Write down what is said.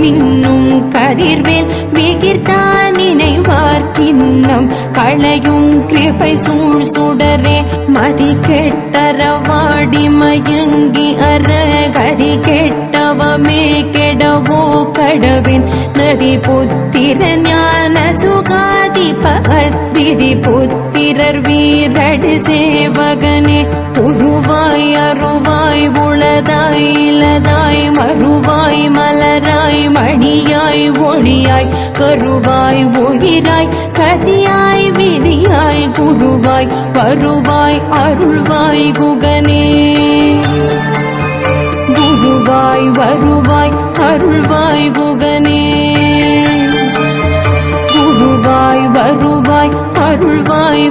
மின்னும் கதிர்வேல் விகிர்தான் நினைவார் கிண்ணம். களையும் கிருபை சூழ் சுடரே மதி கெட்டரவாடி மயங்கி அற கதி கெட்டவமே கெடவோ கடவின் நதி புத்திர ஞான சுகாதி பகத்திதி புத்திரர் வீரடு சேவகனே உருவாய் அருவாய் உளதாய் மலராய் ஒளியாய் கருவாய் ஒளிராய் கதியாய் விதியாய் குருவாய் வருவாய் அருள்வாய் குகனே. குருவாய் வருவாய் அருள்வாய் குகனே. குருவாய் வருவாய் அருள்வாய்